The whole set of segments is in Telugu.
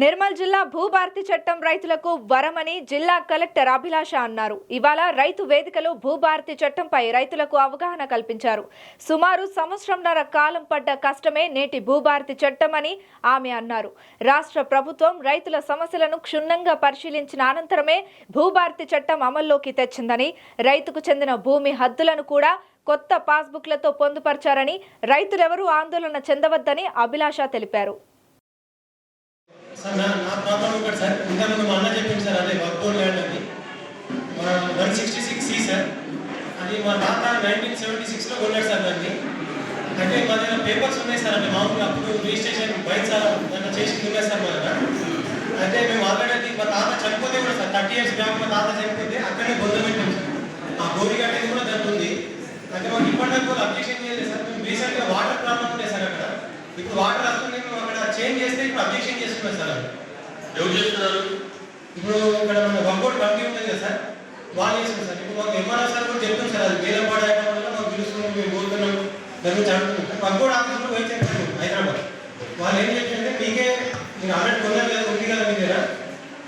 నిర్మల్ జిల్లా భూభారతి చట్టం రైతులకు వరమని జిల్లా కలెక్టర్ అభిలాష అన్నారు. ఇవాళ రైతు వేదికలో భూభారతి చట్టంపై రైతులకు అవగాహన కల్పించారు. సుమారు సంవత్సరంన్నర కాలం పడ్డ కష్టమే నేటి భూభారతి చట్టం అని ఆమె అన్నారు. రాష్ట్ర ప్రభుత్వం రైతుల సమస్యలను క్షుణ్ణంగా పరిశీలించిన అనంతరమే భూభారతి చట్టం అమల్లోకి తెచ్చిందని రైతుకు చెందిన భూమి హద్దులను కూడా కొత్త పాస్బుక్లతో పొందుపరిచారని రైతులెవరూ ఆందోళన చెందవద్దని అభిలాష తెలిపారు. సార్ నా నా ప్రాబ్లం ఒకటి సార్. ఇంతకుముందు మా అన్న చెప్పింది సార్ అదే వర్క్బోర్ ల్యాండ్ అని one sixty six C sir. అది మా తాత నైన్టీన్ సెవెంటీ సిక్స్లో కొన్నాడు సార్ దాన్ని. అంటే మా దగ్గర పేపర్స్ ఉన్నాయి సార్ అంటే మామూలుగా అప్పుడు రిజిస్ట్రేషన్ బయట సార్ దాంట్లో చేసి ఉన్నాయి సార్ మా దగ్గర? అంటే మేము ఆల్రెడీ మా తాత చనిపోతే కూడా సార్ థర్టీ ఇయర్స్ బ్యాక్ మా తాత చనిపోతే అక్కడే బొంద పెట్టాం సార్. ఆ గోరి కట్టేది కూడా దాంట్లో ఉంది. అంటే మాకు ఇప్పటిదాకా కూడా అబ్జెక్షన్ చేయలేదు సార్. మేము రీసెంట్గా వాటర్ ప్రాబ్లం ఉండే సార్ అక్కడ. ఇప్పుడు వాటర్ వస్తుంది చేంజ్ చేస్తే ఇప్పుడు అబ్జెక్షన్ చేస్తున్నాం సార్ ఎవరు చేస్తున్నారు? ఇప్పుడు ఇక్కడ మన వర్కౌట్ కమిటీ ఉంటుంది కదా సార్ వాళ్ళు చేస్తాం సార్. ఇప్పుడు మాకు ఎంఆర్ఆర్ సార్ కూడా చెప్తాం సార్ అది వేల పాడు అయిన వల్ల మాకు పిలుస్తున్నాం మేము పోతున్నాం దాని గురించి అడుగుతున్నాం వర్కౌట్ ఆఫీస్ కూడా పోయి చెప్పాను హైదరాబాద్. వాళ్ళు ఏం చెప్పారంటే మీకే మీరు ఆల్రెడీ కొన్నారు కదా ఉంది కదా మీ దగ్గర.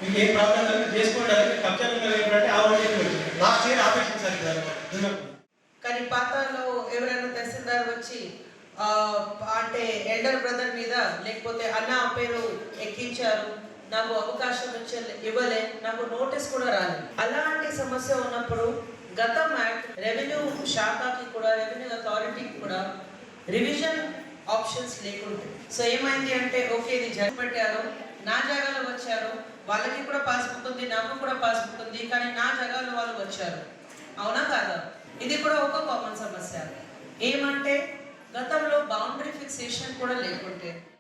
మీకు ఏం ప్రాబ్లం లేదు చేసుకోండి అది కబ్జా ఉన్నది ఏంటంటే ఆ వాళ్ళు చెప్పి లాస్ట్ ఇయర్ ఆపేసింది సార్ ఇది కానీ పాతాలో ఎవరైనా తహసీల్దార్ వచ్చి అంటే ఎల్డర్ బ్రదర్ మీద లేకపోతే అన్న పేరు ఎక్కించారు. నాకు అవకాశం ఇచ్చే ఇవ్వలే నాకు నోటీస్ కూడా రాలేదు అలాంటి సమస్య ఉన్నప్పుడు గతం యాక్ట్ రెవెన్యూ శాఖకి కూడా రెవెన్యూ అథారిటీకి కూడా రివిజన్ ఆప్షన్స్ లేకుంటే. సో ఏమైంది అంటే ఓకే ఇది జగన్ పెట్టారు నా జాగాలో వచ్చారు. వాళ్ళకి కూడా పాస్బుక్ ఉంది నాకు కూడా పాస్బుక్ ఉంది కానీ నా జాగాలో వాళ్ళు వచ్చారు. అవునా కాదా? ఇది కూడా ఒక కామన్ సమస్య. ఏమంటే గతంలో బౌండరీ ఫిక్సేషన్ కూడా లేకుంటే